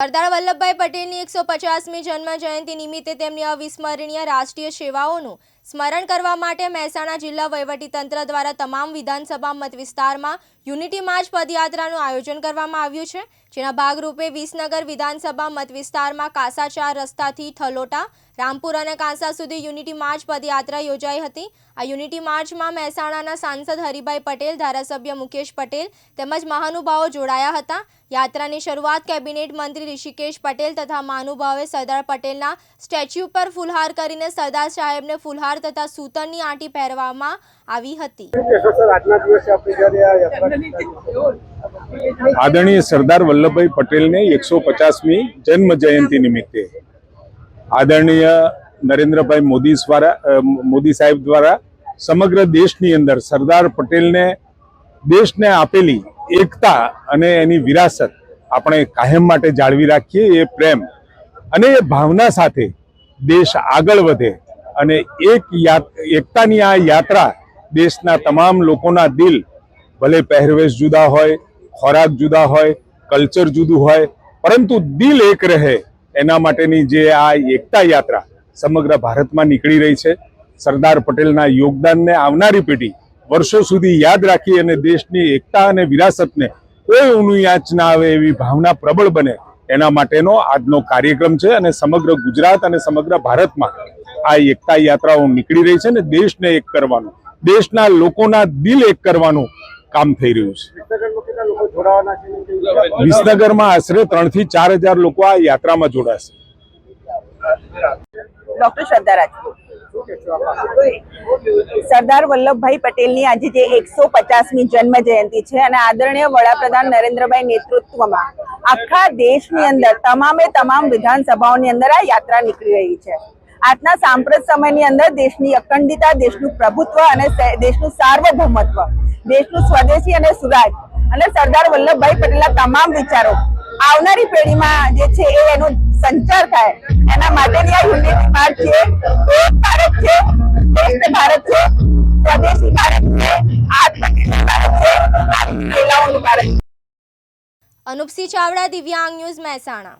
સરદાર વલ્લભભાઈ પટેલની એકસો પચાસમી જન્મ જયંતિ નિમિત્તે તેમની અવિસ્મરણીય રાષ્ટ્રીય સેવાઓનું સ્મરણ કરવા માટે મહેસાણા જિલ્લા વહીવટીતંત્ર દ્વારા તમામ વિધાનસભા મત વિસ્તારમાં યુનિટી માર્ચ પદયાત્રાનું આયોજન કરવામાં આવ્યું છે, જેના ભાગરૂપે વિસનગર વિધાનસભા મત વિસ્તારમાં કાસાચાર રસ્તાથી થલોટા, રામપુર અને કાંસા સુધી યુનિટી માર્ચ પદયાત્રા યોજાઈ હતી. આ યુનિટી માર્ચમાં મહેસાણાના સાંસદ હરિભાઈ પટેલ, ધારાસભ્ય મુકેશ પટેલ તેમજ મહાનુભાવો જોડાયા હતા. યાત્રાની શરૂઆત કેબિનેટ મંત્રી ઋષિકેશ પટેલ તથા મહાનુભાવે સરદાર પટેલના સ્ટેચ્યુ પર ફુલહાર કરીને સરદાર સાહેબને ફુલહાર તથા સૂતરની આંટી પહેરવામાં આવી હતી? આદરણીય સરદાર વલ્લભભાઈ પટેલને એકસો પચાસમી જન્મ જયંતિ નિમિત્તે આદરણીય નરેન્દ્રભાઈ મોદી દ્વારા મોદી સાહેબ દ્વારા સમગ્ર દેશની અંદર સરદાર પટેલને, દેશને આપેલી એકતા અને એની વિરાસત આપણે કાયમ માટે જાળવી રાખીએ, એ પ્રેમ અને એ ભાવના સાથે દેશ આગળ વધે અને એક એકતાની આ યાત્રા દેશના તમામ લોકોના દિલ ભલે પહેરવેશ જુદા હોય, ખોરાક જુદા હોય, કલ્ચર જુદું હોય, પરંતુ દિલ એક રહે એના માટેની જે આ એકતા યાત્રા સમગ્ર ભારતમાં નીકળી રહી છે. સરદાર પટેલના યોગદાનને આવનારી પેઢી વર્ષો સુધી યાદ રાખી અને દેશની એકતા અને વિરાસતને કોઈ ઊનું યાચ ના આવે એવી ભાવના પ્રબળ બને એના માટેનો આજનો કાર્યક્રમ છે અને સમગ્ર ગુજરાત અને સમગ્ર ભારતમાં આ એકતા યાત્રાઓ નીકળી રહી છે ને દેશને એક કરવાનું દેશના લોકોના દિલ એક કરવાનું કામ થઈ રહ્યું છે. વિસનગરમાં આશરે ત્રણથી ચાર હજાર લોકો આ યાત્રામાં જોડાશે. ડોક્ટર શ્રદ્ધા રાજપૂત? સરદાર વલ્લભભાઈ પટેલની આજે જે એકસો પચાસમી જન્મ જયંતિ છે અને આદરણીય વડાપ્રધાન નરેન્દ્રભાઈ નેતૃત્વમાં આખા દેશની અંદર તમામે તમામ વિધાનસભાઓની અંદર આ યાત્રા નીકળી રહી છે. આજના સાંપ્રત સમયની અંદર દેશની અખંડિતા દેશનું પ્રભુત્વ અને દેશનું સાર્વભૌમત્વ, દેશનું સ્વદેશી અને સુરાજ અને સરદાર વલ્લભભાઈ પટેલના તમામ વિચારો આવનારી પેઢીમાં જે છે એ એનો સંચાર થાય. એના માટેની આ યુનિટી માર્ગ છે ભારત છે, શ્રેષ્ઠ ભારત છે, સ્વદેશી ભારત છે, આત્મનિર્ભર ભારત છે મહિલાઓનું ભારત અનુપસિંહ ચાવડા, દિવ્યાંગ ન્યૂઝ મહેસાણા.